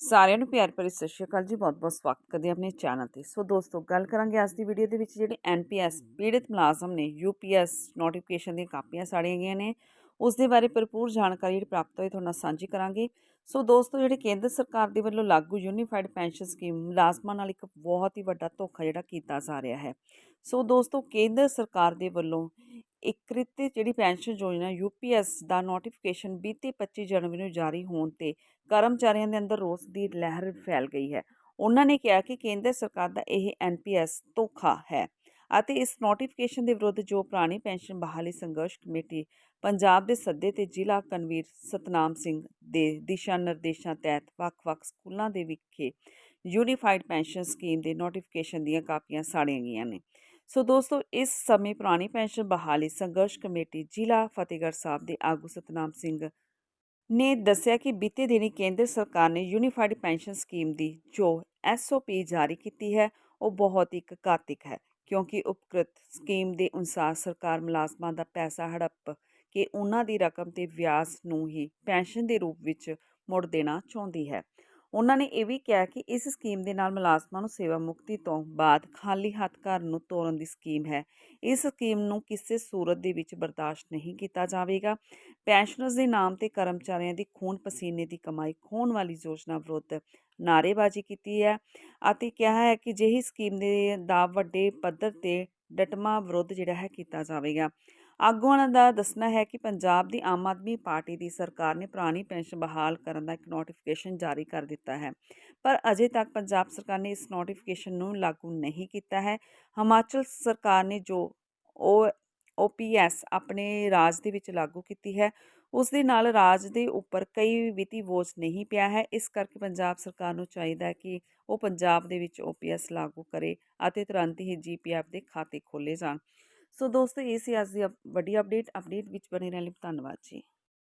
ਸਾਰਿਆਂ ਨੂੰ ਪਿਆਰ ਭਰੀ ਸਤਿ ਸ਼੍ਰੀ ਅਕਾਲ ਜੀ ਬਹੁਤ-ਬਹੁਤ ਸਵਾਗਤ ਕਰਦੇ ਹਾਂ ਆਪਣੇ ਚੈਨਲ ਤੇ। ਸੋ ਦੋਸਤੋ ਗੱਲ ਕਰਾਂਗੇ ਅੱਜ ਦੀ ਵੀਡੀਓ ਦੇ ਵਿੱਚ ਜਿਹੜੇ ਐਨਪੀਐਸ ਪੀੜਤ ਮੁਲਾਜ਼ਮ ਨੇ ਯੂਪੀਐਸ ਨੋਟੀਫਿਕੇਸ਼ਨ ਦੀਆਂ ਕਾਪੀਆਂ ਸਾੜੀਆਂ ਗਈਆਂ ਨੇ। ਉਸ ਦੇ ਬਾਰੇ ਭਰਪੂਰ ਜਾਣਕਾਰੀ ਜਿਹੜੀ ਪ੍ਰਾਪਤ ਹੋਈ ਤੁਹਾਡੇ ਨਾਲ ਸਾਂਝੀ ਕਰਾਂਗੇ। ਸੋ ਦੋਸਤੋ ਜਿਹੜੇ ਕੇਂਦਰ ਸਰਕਾਰ ਦੇ ਵੱਲੋਂ ਲਾਗੂ ਯੂਨੀਫਾਈਡ ਪੈਨਸ਼ਨ ਸਕੀਮ ਮੁਲਾਜ਼ਮਾਂ ਨਾਲ ਇੱਕ ਬਹੁਤ ਹੀ ਵੱਡਾ ਧੋਖਾ ਜਿਹੜਾ ਕੀਤਾ ਜਾ ਰਿਹਾ ਹੈ। ਸੋ ਦੋਸਤੋ ਕੇਂਦਰ ਸਰਕਾਰ ਦੇ ਵੱਲੋਂ ਇਕਰਿਤ ਜਿਹੜੀ ਪੈਨਸ਼ਨ ਯੋਜਨਾ ਯੂਪੀਐਸ ਦਾ ਨੋਟੀਫਿਕੇਸ਼ਨ ਬੀਤੇ 25 ਜਨਵਰੀ ਨੂੰ ਜਾਰੀ ਹੋਣ ਤੇ ਕਰਮਚਾਰੀਆਂ ਦੇ ਅੰਦਰ ਰੋਸ ਦੀ ਲਹਿਰ ਫੈਲ ਗਈ ਹੈ। ਉਹਨਾਂ ਨੇ ਕਿਹਾ ਕਿ ਕੇਂਦਰ ਸਰਕਾਰ ਦਾ ਇਹ ਐਨਪੀਐਸ ਧੋਖਾ ਹੈ ਅਤੇ ਇਸ ਨੋਟੀਫਿਕੇਸ਼ਨ ਦੇ ਵਿਰੁੱਧ ਜੋ ਪੁਰਾਣੀ ਪੈਨਸ਼ਨ ਬਹਾਲੀ ਸੰਘਰਸ਼ ਕਮੇਟੀ ਪੰਜਾਬ ਦੇ ਸੱਦੇ ਤੇ ਜ਼ਿਲ੍ਹਾ ਕਨਵੀਰ ਸਤਨਾਮ ਸਿੰਘ ਦੇ ਦਿਸ਼ਾ ਨਿਰਦੇਸ਼ਾਂ ਤਹਿਤ ਵੱਖ-ਵੱਖ ਸਕੂਲਾਂ ਦੇ ਵਿਖੇ ਯੂਨੀਫਾਈਡ ਪੈਨਸ਼ਨ ਸਕੀਮ ਦੇ ਨੋਟੀਫਿਕੇਸ਼ਨ ਦੀਆਂ ਕਾਪੀਆਂ ਸਾੜੀਆਂ ਗਈਆਂ ਨੇ। ਸੋ ਦੋਸਤੋ, ਇਸ ਸਮੇਂ ਪੁਰਾਣੀ ਪੈਨਸ਼ਨ ਬਹਾਲੀ ਸੰਘਰਸ਼ ਕਮੇਟੀ ਜ਼ਿਲ੍ਹਾ ਫਤਿਹਗੜ੍ਹ ਸਾਹਿਬ ਦੇ ਆਗੂ ਸਤਨਾਮ ਸਿੰਘ ਨੇ ਦੱਸਿਆ ਕਿ ਬੀਤੇ ਦਿਨੀ ਕੇਂਦਰ ਸਰਕਾਰ ਨੇ ਯੂਨੀਫਾਈਡ ਪੈਨਸ਼ਨ ਸਕੀਮ ਦੀ ਜੋ ਐਸਓਪੀ ਜਾਰੀ ਕੀਤੀ ਹੈ, ਉਹ ਬਹੁਤ ਹੀ ਘਾਤਕ ਹੈ, ਕਿਉਂਕਿ ਉਪਕ੍ਰਿਤ ਸਕੀਮ ਦੇ ਅਨੁਸਾਰ ਸਰਕਾਰ ਮੁਲਾਜ਼ਮਾਂ ਦਾ ਪੈਸਾ ਹੜੱਪ ਕੇ ਉਹਨਾਂ ਦੀ ਰਕਮ ਤੇ ਵਿਆਜ ਨੂੰ ਹੀ ਪੈਨਸ਼ਨ ਦੇ ਰੂਪ ਵਿੱਚ ਮੁੜ ਦੇਣਾ ਚਾਹੁੰਦੀ ਹੈ। ਉਹਨਾਂ ਨੇ ਇਹ ਵੀ ਕਿਹਾ ਕਿ ਇਸ ਸਕੀਮ ਦੇ ਨਾਲ ਮੁਲਾਜ਼ਮਾਂ ਨੂੰ ਸੇਵਾ ਮੁਕਤੀ ਤੋਂ ਬਾਅਦ ਖਾਲੀ ਹੱਥ ਘਰ ਨੂੰ ਤੋਰਨ ਦੀ ਸਕੀਮ ਹੈ। ਇਸ ਸਕੀਮ ਨੂੰ ਕਿਸੇ ਸੂਰਤ ਦੇ ਵਿੱਚ ਬਰਦਾਸ਼ਤ ਨਹੀਂ ਕੀਤਾ ਜਾਵੇਗਾ। ਪੈਨਸ਼ਨਰਸ ਦੇ ਨਾਮ ਤੇ ਕਰਮਚਾਰੀਆਂ ਦੀ ਖੂਨ ਪਸੀਨੇ ਦੀ ਕਮਾਈ ਖੋਣ ਵਾਲੀ ਯੋਜਨਾ ਵਿਰੁੱਧ ਨਾਅਰੇਬਾਜ਼ੀ ਕੀਤੀ ਹੈ ਅਤੇ ਕਿਹਾ ਹੈ ਕਿ ਜਿਹੀ ਸਕੀਮ ਦੇ ਦਾ ਵੱਡੇ ਪੱਧਰ ਤੇ ਡਟਮਾ ਵਿਰੋਧ ਜਿਹੜਾ ਹੈ ਕੀਤਾ ਜਾਵੇਗਾ। ਆਗੂਆਂ ਦਾ ਦੱਸਣਾ ਹੈ ਕਿ ਪੰਜਾਬ ਦੀ ਆਮ ਆਦਮੀ ਪਾਰਟੀ ਦੀ ਸਰਕਾਰ ਨੇ ਪੁਰਾਣੀ ਪੈਨਸ਼ਨ ਬਹਾਲ ਕਰਨ ਦਾ ਇੱਕ ਨੋਟੀਫਿਕੇਸ਼ਨ ਜਾਰੀ ਕਰ ਦਿੱਤਾ ਹੈ। ਪਰ ਅਜੇ ਤੱਕ ਪੰਜਾਬ ਸਰਕਾਰ ਨੇ ਇਸ ਨੋਟੀਫਿਕੇਸ਼ਨ ਨੂੰ ਲਾਗੂ ਨਹੀਂ ਕੀਤਾ ਹੈ। ਹਿਮਾਚਲ ਸਰਕਾਰ ਨੇ ਜੋ ਉਹ ਓਪੀਐਸ ਆਪਣੇ ਰਾਜ ਦੇ ਵਿੱਚ ਲਾਗੂ ਕੀਤੀ ਹੈ, ਉਸ ਦੇ ਨਾਲ ਰਾਜ ਦੇ ਉੱਪਰ ਕਈ ਵਿੱਤੀ ਬੋਝ ਨਹੀਂ ਪਿਆ ਹੈ। ਇਸ ਕਰਕੇ ਪੰਜਾਬ ਸਰਕਾਰ ਨੂੰ ਚਾਹੀਦਾ ਹੈ ਕਿ ਉਹ ਪੰਜਾਬ ਦੇ ਵਿੱਚ ਓਪੀਐਸ ਲਾਗੂ ਕਰੇ ਅਤੇ ਤੁਰੰਤ ਹੀ ਜੀਪੀਐਫ ਦੇ ਖਾਤੇ ਖੋਲੇ ਜਾਣ। ਸੋ ਦੋਸਤੋ, ਇਹ ਸੀ ਅੱਜ ਦੀ ਅਪ- ਵੱਡੀ ਅਪਡੇਟ ਅਪਡੇਟ ਵਿੱਚ ਬਣੇ ਰਹਿਣ ਲਈ ਧੰਨਵਾਦ ਜੀ।